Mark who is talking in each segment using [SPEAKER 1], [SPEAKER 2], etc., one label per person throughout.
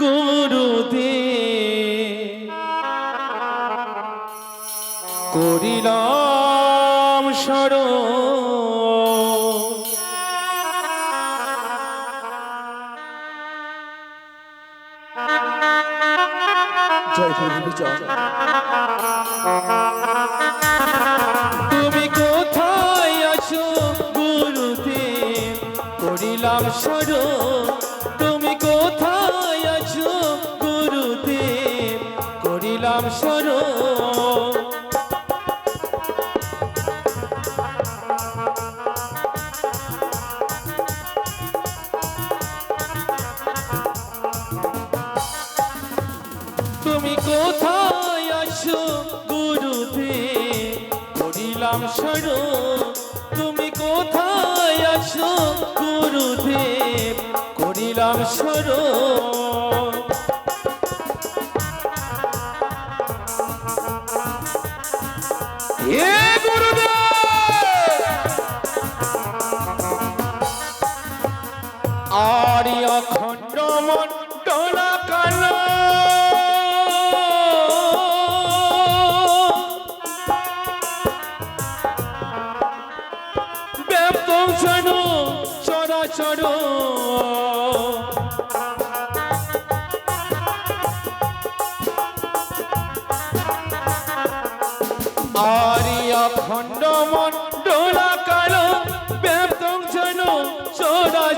[SPEAKER 1] গুরুদেব করিলাম সর জয় গুরু জয়। কোথায় করিলাম স্মরণ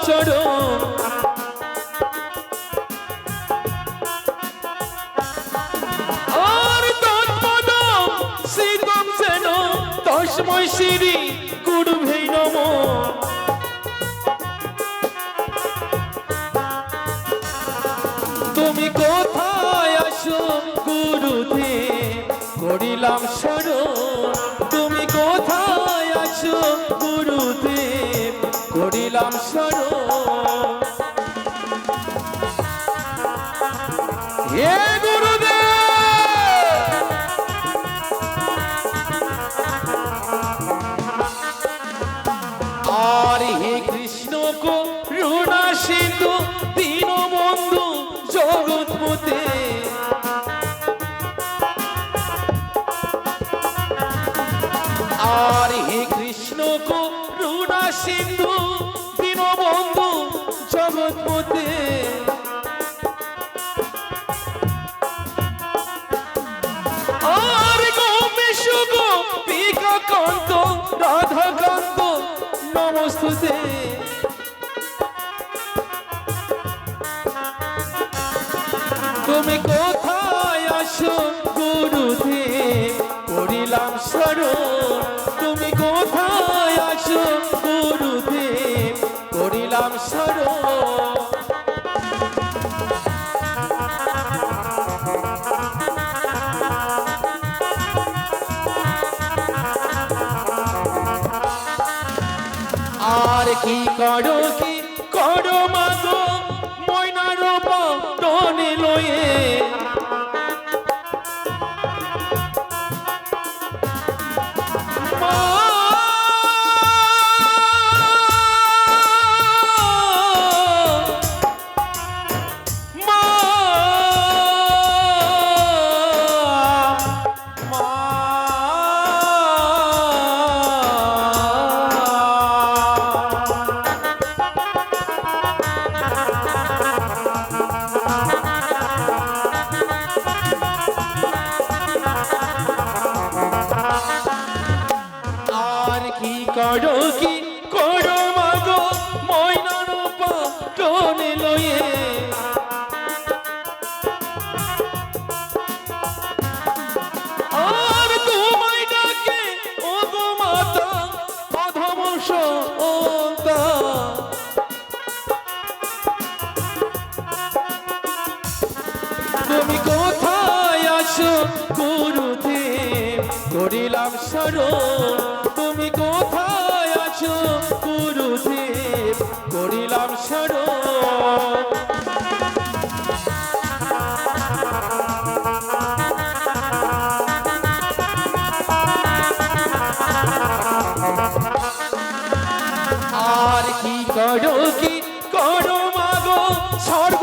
[SPEAKER 1] চরাচর আর তৎপদ শীতম সেন তস্মৈ শ্রী গুরুভে নম তুমি কোথায় আসো, গুরুদেব? করিলাম স্মরণ। করিলাম স্মরণ হে গুরুদেব! আর হে কৃষ্ণ করুণা সিন্ধু করিলাম স্মরণ। তুমি কোথায় আর কি করো কি আর কি করো কি করো মাগো? ময়না রূপা টনে লয়ে আর কি করো কি করো মাগো? স্বর্গপুরে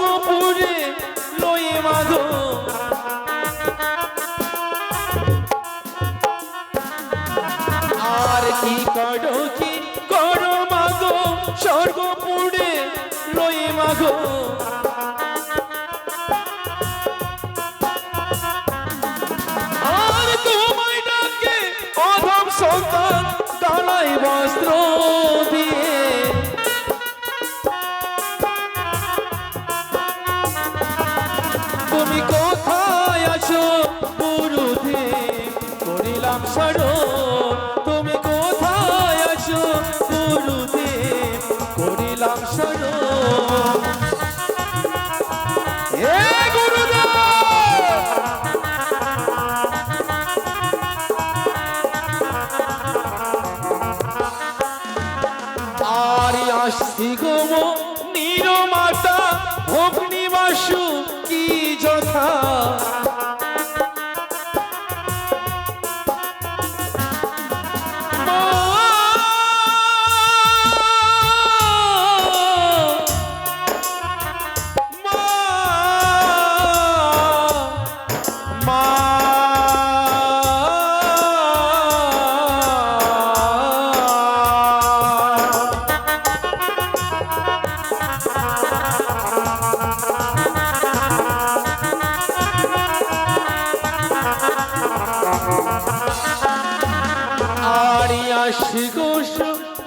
[SPEAKER 1] আরিয়া শিগোষ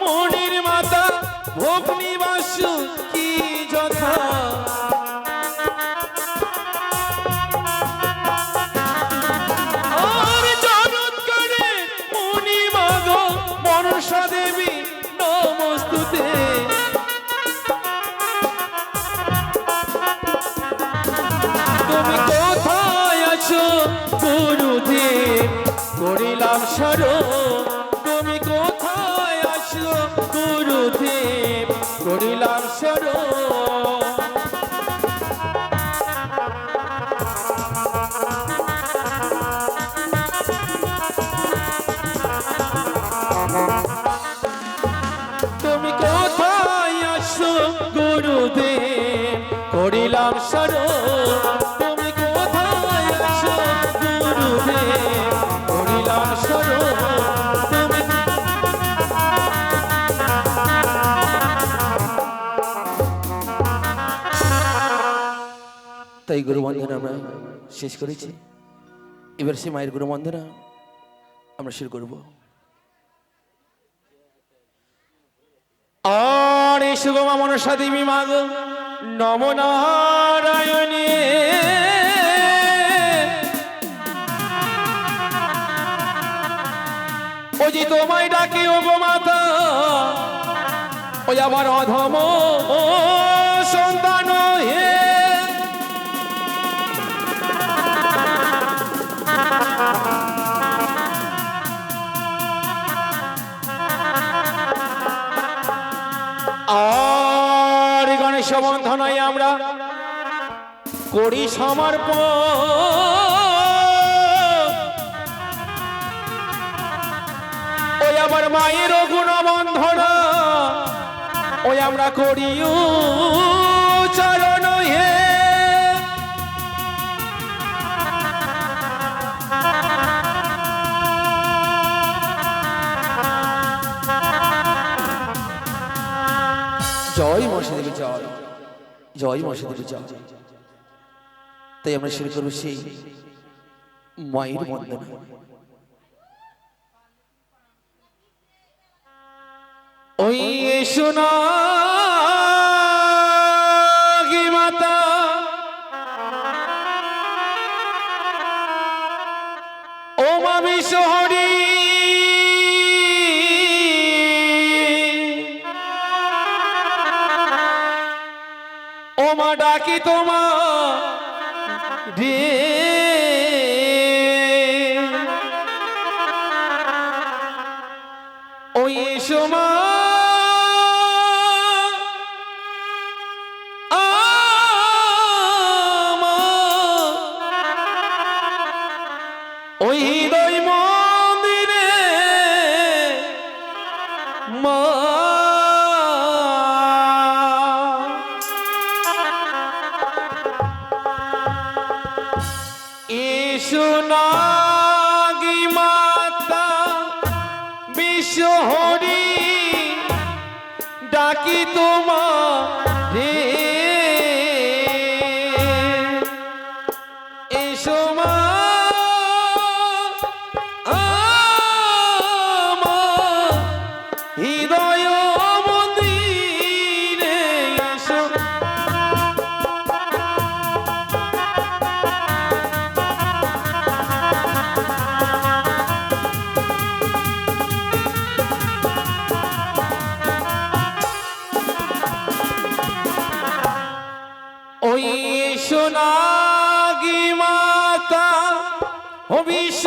[SPEAKER 1] মনির মাতা ভগ্নিবাসু কি যথা? গুরুদেব করিলাম স্মরণ তুমি কোথায় গুরুদেব করিলাম স্মরণ তুমি তাই গুরু বন্ধনা আমরা শেষ করেছি। এবার সে মায়ের গুরু বন্ধনা আমরা শুরু করব। আর এই সুগমা মনসা দেবী মাগ। নম নারায়ণে ও যে তোমায় ডাকে ও গো মাতা। ওই আবার অধম। সন্তান বন্ধনায় আমরা করি সমর্পণ। ওই আমার মায়ের গুণবন্ধনা ওই আমরা করি জয় মশা দেবী জয় তাই আমরা শুরু করব সেই মায়ের বন্দনা। ওই সোনা মা বিশ্বহরি ডাকি
[SPEAKER 2] ও বিশ্ব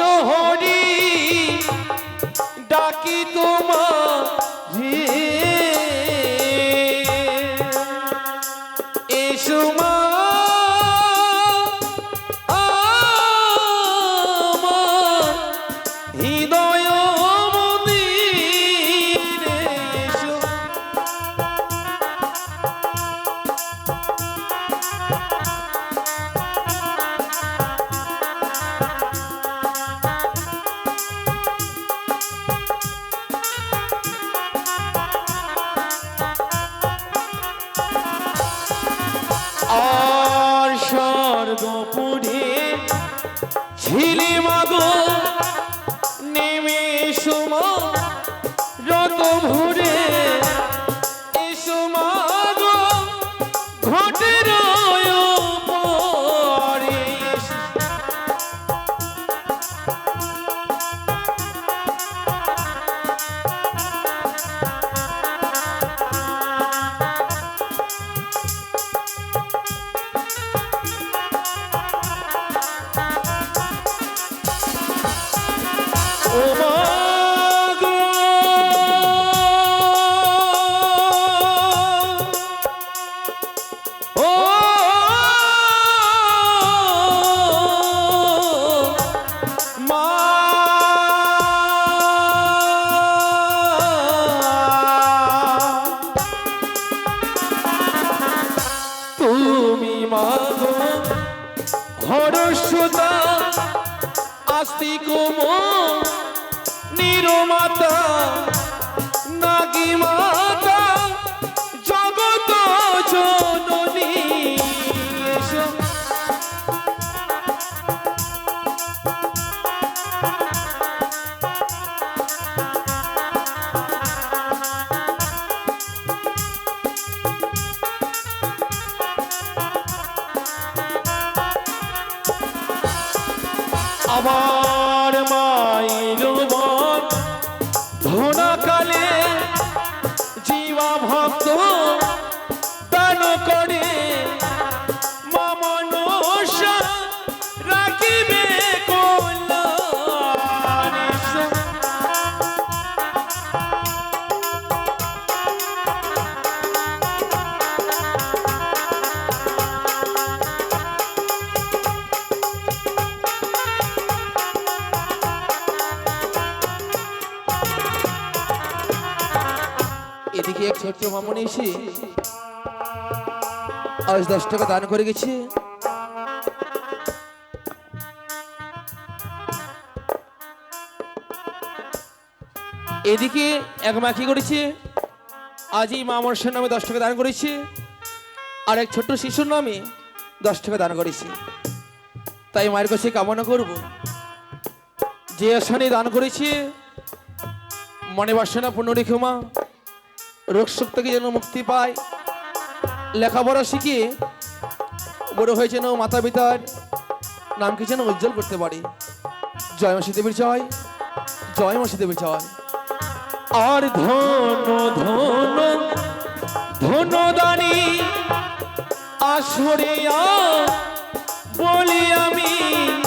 [SPEAKER 2] more. মাগো হরসুতা আস্তি কোমো নিরমাতা নাগি এসে
[SPEAKER 1] আজ দশ টাকা দান করে গেছে। এদিকে এক মা কি করেছে? আজ এই মা মনসার নামে দশ টাকা দান করেছে। আর এক ছোট্ট শিশুর নামে দশ টাকা দান করেছে। তাই মায়ের কাছে কামনা করব যে আসানে দান করেছে, মনে বাসনা পূর্ণ রেখে রোগ শোক থেকে যেন মুক্তি পায়। লেখাপড়া শিখে বড় হয়ে যেন মাতা পিতার নামকে যেন উজ্জ্বল করতে পারি। জয় মাসি দেবীর জয় জয় মাসি দেবীর জয়।
[SPEAKER 2] আর ধন ধন ধন দানি আসরে আ- বলি আমি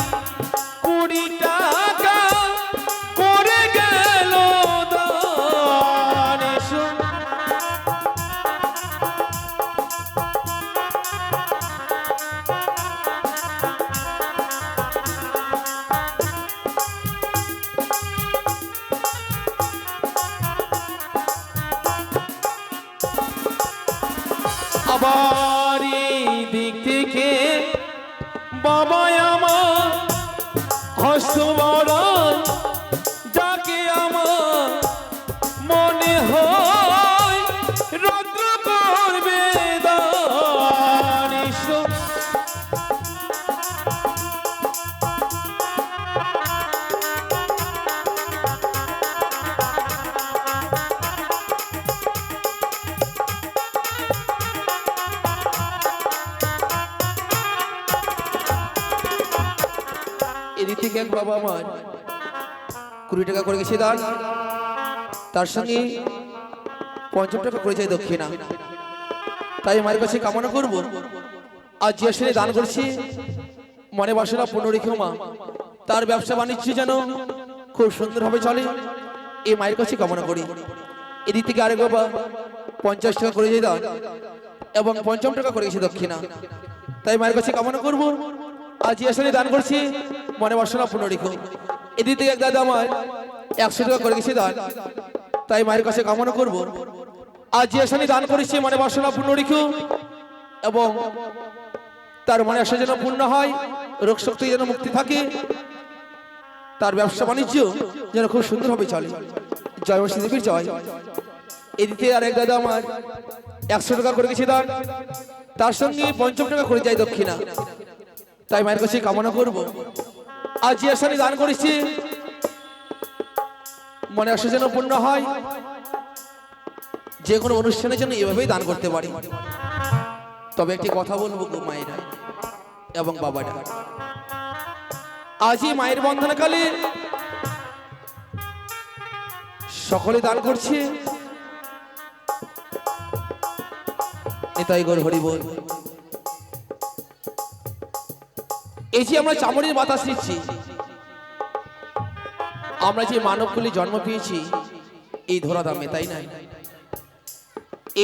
[SPEAKER 2] এই দিক থেকে বাবা আমার খসু যাকে আমার।
[SPEAKER 1] কুড়ি টাকা করে গেছে দান। তার সঙ্গে পঞ্চাশ টাকা করে চাই দক্ষিণা। তাই মায়ের কাছে কামনা করব। আজ যে আসলে দান করছি, মনে বাসনা পূর্ণ রেখেও মা। তার ব্যবসা বাণিজ্য যেন খুব সুন্দরভাবে চলে এই মায়ের কাছে কামনা করি। এদিক থেকে আরেক বাবা পঞ্চাশ টাকা করে দিয়ে দাও এবং পঞ্চম টাকা করে গেছে দক্ষিণা। তাই মায়ের কাছে কামনা করব। আজ আসলে দান করছি। মনে বাসনা পূর্ণ রেখো। এদিক থেকে এক দাদা আমার একশো টাকা করে গেছে দান। তাই মায়ের কাছে কামনা করব। আজ আসলে দান করেছি, মনে বাসনা পূর্ণ রেখো। এবং তার মনে আশা যেন পূর্ণ হয়, রোগ শক্তি যেন মুক্তি থাকে, তার ব্যবসা বাণিজ্য যেন খুব সুন্দরভাবে চলে। জয় মা দেবীর জয়। এদিকে আর এক দাদা আমার একশো টাকা করে গেছে দান। তার সঙ্গে পঞ্চম টাকা করে যায় দক্ষিণা। তাই মায়ের কাছে কামনা করব। আজ যে আসানি দান করেছি, মনে আশা যেন পূর্ণ হয়। যে কোনো অনুষ্ঠানের জন্য এভাবেই দান করতে পারি। তবে একটি কথা বলব গো মায়েরা এবং বাবারা। আজই মায়ের বন্ধনকালে সকলে দান করছে। নিতাই গর হরি যে আমরা চামড়ির বাতাস নিচ্ছি, আমরা যে মানবকুলে জন্ম পেয়েছি, এই ধরাধামে, তাই না?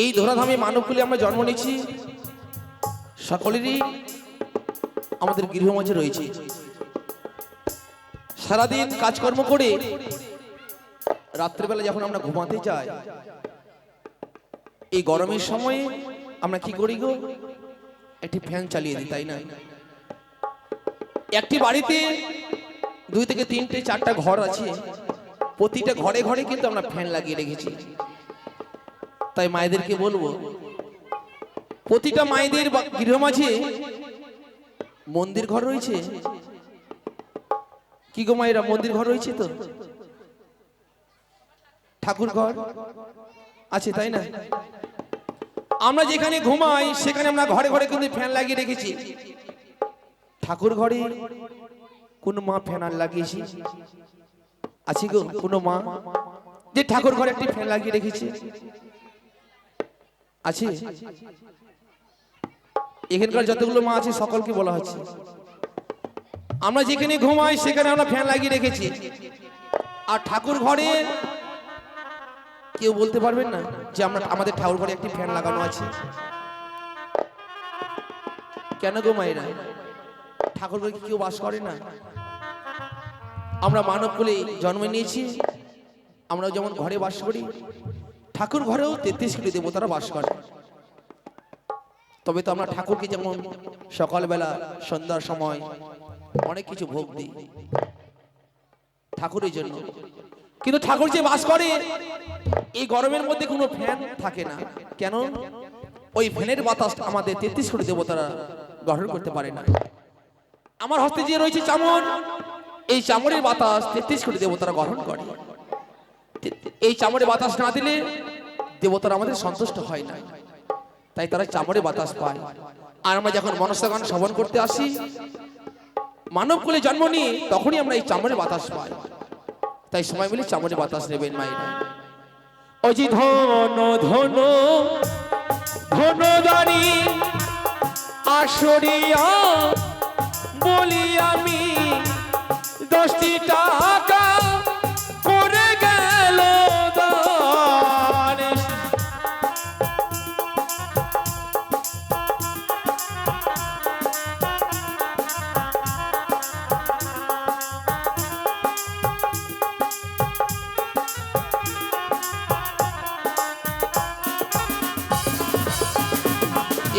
[SPEAKER 1] এই ধরাধামে মানবকুলে আমরা জন্ম নিচ্ছি, সকলেরই আমাদের গৃহমাঝে রয়েছে। সারাদিন কাজকর্ম করে রাত্রেবেলা যখন আমরা ঘুমাতে যাই, এই গরমের সময়ে আমরা কি করি গো? একটি ফ্যান চালিয়ে দিই, তাই না? একটি বাড়িতে দুই থেকে তিনটে, চারটা ঘর আছে। প্রতিটা ঘরে ঘরে কিন্তু আমরা ফ্যান লাগিয়ে রেখেছি। তাই মায়েদেরকে বলব, প্রতিটা মায়েদের গৃহ মাঝে মন্দির ঘর রয়েছে। কি গো মায়েরা, মন্দির ঘর রয়েছে তো? ঠাকুর ঘর আছে, তাই না? আমরা যেখানে ঘুমাই, সেখানে আমরা ঘরে ঘরে কিন্তু ফ্যান লাগিয়ে রেখেছি। ঠাকুর ঘরে কোন মা ফ্যান আর লাগিয়েছি? আছে গো, কোন মা? যে ঠাকুর ঘরে একটি ফ্যান লাগিয়ে রেখেছে। আছে। এখানকার যতগুলো মা আছে, সকলকে বলা হচ্ছে। আমরা যেখানে ঘুমাই, সেখানে আমরা ফ্যান লাগিয়ে রেখেছি। আর ঠাকুর ঘরে কেউ বলতে পারবেন না যে আমরা আমাদের ঠাকুর ঘরে একটি ফ্যান লাগানো আছে? কেন গো মায়েরা? ঠাকুর ঘরে কেউ বাস করে না। আমরা মানব কুলে জন্ম নিয়েছি। আমরা যেমন ঘরে বাস করি, ঠাকুর ঘরেও তেত্রিশ কোটি দেবতারা বাস করে। তবে তো আমরা ঠাকুরকে যেমন সকালবেলা, সন্ধ্যার সময় অনেক কিছু ভোগ দিই, ঠাকুরের জন্য। কিন্তু ঠাকুর যে বাস করে, এই গরমের মধ্যে কোনো ফ্যান থাকে না। কেন? ওই ফ্যানের বাতাস আমাদের তেত্রিশ কোটি দেবতারা গ্রহণ করতে পারে না। আমার হস্তে যে রয়েছে চামড় এই চামড়ের বাতাস তেত্রিশ কোটি দেবতারা গ্রহণ করে। এই চামড়ে বাতাস না দিলে দেবতারা আমাদের সন্তুষ্ট হয় না। তাই তারা চামড়ে বাতাস পায়। আর আমরা যখন মনস্তাগান শ্রবণ করতে আসি, মানব কুলে জন্ম নিয়ে তখনই আমরা এই চামড়ে বাতাস পাই। তাই সময় মিলে চামড়ে বাতাস নেবেন মায়েরা।
[SPEAKER 2] অজি ধন ধন ধনদারি আসরিয়া বলি আমি, দশটি টাকা করে গেল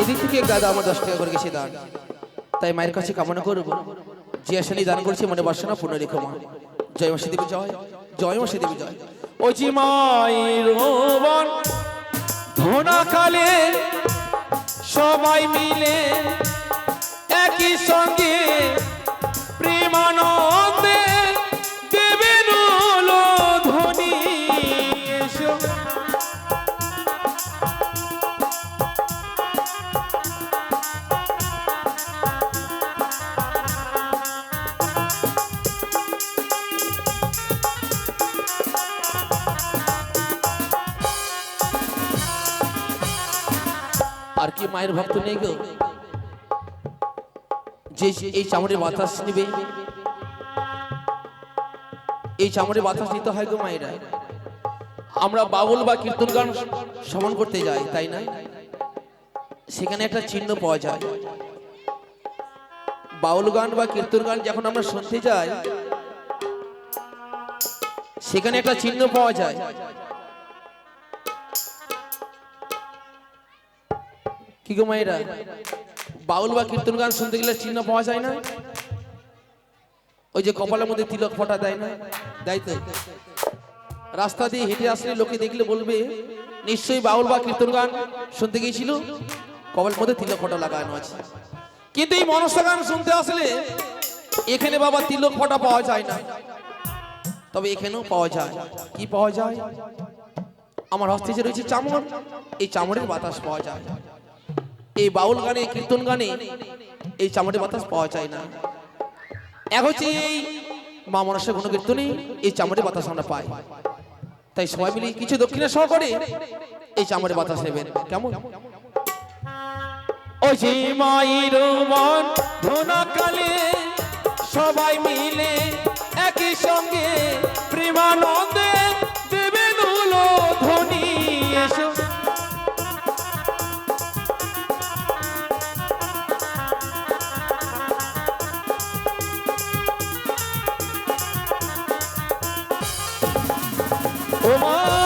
[SPEAKER 1] এদিক থেকে এক দাদা আমার দশ টাকা করে গেছে দান। তাই মায়ের কাছে কামনা করব যে আসলে দান করছে মনে বাসনা পূর্ণ রেখো মা। জয় মাসি দেবী, জয়। জয় মাসি দেবী, জয়।
[SPEAKER 2] ওজি মায়ের বন ধনাকালে সবাই মিলে একই সঙ্গে প্রেমানন্দে
[SPEAKER 1] মায়ের ভক্ত নেই গো। যে এই চামড়ের বাতাস নিবে, এই চামড়ের বাতাস নিতে হয় গো মায়েরা। আমরা বাউল বা কীর্তন গান সমান করতে যাই, তাই না? সেখানে একটা চিহ্ন পাওয়া যায়। বাউল গান বা কীর্তন গান যখন আমরা শুনতে যাই, সেখানে একটা চিহ্ন পাওয়া যায়। কি গো মায়েরা বাউল বা কীর্তন গান শুনতে গেলে চিহ্ন পাওয়া যায় না? ওই যে কপালের মধ্যে তিলক ফটা দেয় না? দেয় তো। রাস্তা দিয়ে হেঁটে আসলে লোকে দেখলে বলবে, নিশ্চয়ই বাউল বা কীর্তন গান শুনতে গিয়েছিল? কপালের মধ্যে তিলক ফটা লাগানো আছে। কিন্তু এই মনসা গান শুনতে আসলে এখানে বাবা তিলক ফটা পাওয়া যায় না। তবে এখানেও পাওয়া যায়। কি পাওয়া যায়? আমার হস্তে যে রয়েছে চামড়, এই চামড়ের বাতাস পাওয়া যায়। এই বাউল গানে, কীর্তন গানে এই চামড়ের বাতাস পাওয়া যায় না। এক হচ্ছে এই মা মনসা গুণকীর্তনে এই চামড়ের বাতাস আমরা পাই। তাই সবাই মিলে কিছু দক্ষিণা সহ করে এই চামড়ের বাতাস নেবেন। কেমন?
[SPEAKER 2] ওই যে মায়ের মন, ধনাকালে সবাই মিলে ও মা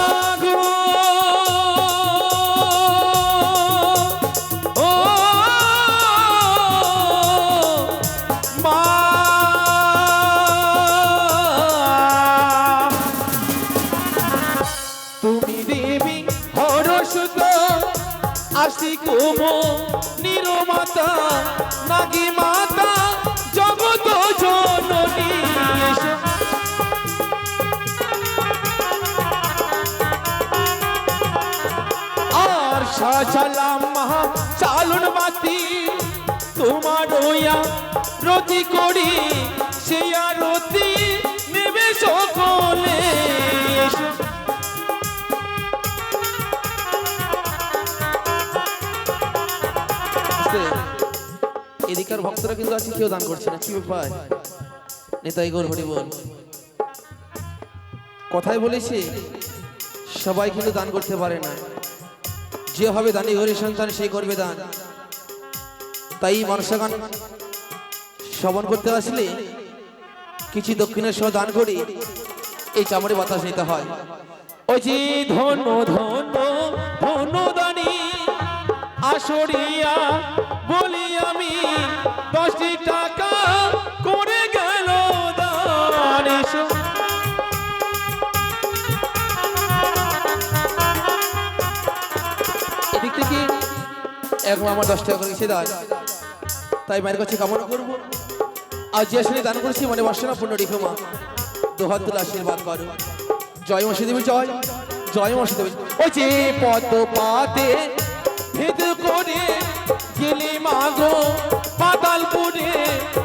[SPEAKER 2] তোমার ওয়া রতি করি, সে আরতি নেবে সকলে।
[SPEAKER 1] এদিকার ভক্তরা কিন্তু আছে কেউ দান করছে না, কি ব্যাপার? নেতাই গোর হরি বল কথাই বলেছি, সবাই কিন্তু দান করতে পারে না। যে হবে দানি ঘরে সন্তান সেই করবে দান। তাই মনসা গান শ্রবণ করতে আসলে কিছু দক্ষিণের সহ দান করি, এই চামড়ে বাতাস নিতে হয়।
[SPEAKER 2] ওই যে ধন ধন ধন দানি, আসরিয়া বলি আমি দশটি টাকা করে গেল দান
[SPEAKER 1] এদিক থেকে এখন আমার দশ টাকা করে গেছে তাই মায়ের কাছে কামনা করব। আর যে আসলে দান করেছি মানে বাসনা পূর্ণ রেখো মা। দোহাত তুলে আশীর্বাদ করো। জয় মশি দেবী জয়। জয় মশি দেবী
[SPEAKER 2] ওই যে পদ পাতে ভেদ করে গেলি মাগো পাতালপুরে জন্ম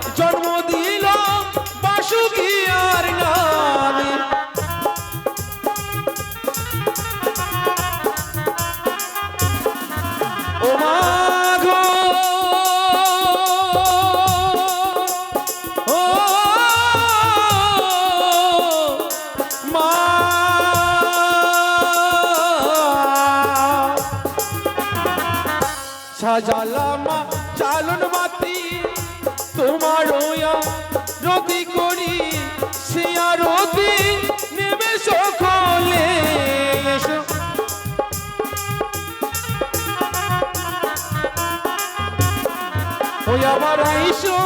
[SPEAKER 2] ওই আমার আইসো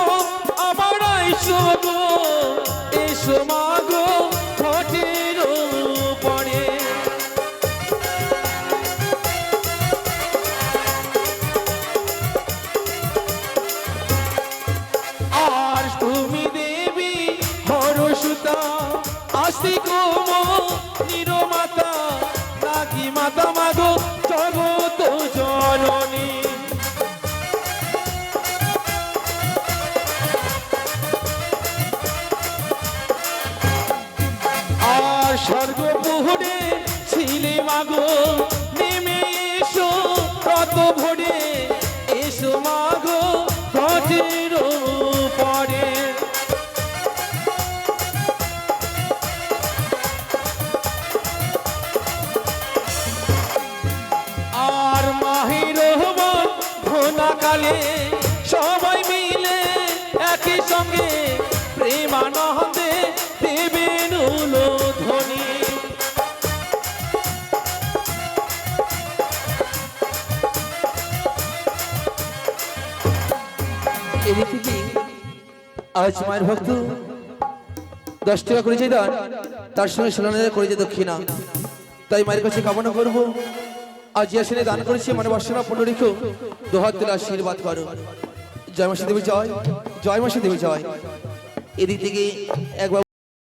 [SPEAKER 2] আমার আইসো গো, এসো মা গো ঠোঁটের পড়ে আর তুমি দেবী হরসুতা আসি কুম নিরমাতা নাকি মাতা মাগো
[SPEAKER 1] Thank you. আজ মায়ের ভক্ত। দশ টাকা করে যে দান, তার সঙ্গে সোনানের করে যে দক্ষিণা। তাই মায়ের কাছে কামনা করব। আজ আসলে দান করেছি মানে বর্ষনা পনেরো রেখো দোহাত দিলে আশীর্বাদ করো। জয় মাসি দেবী, জয়। জয় মাসি দেবী, জয়। এদিক থেকে একবার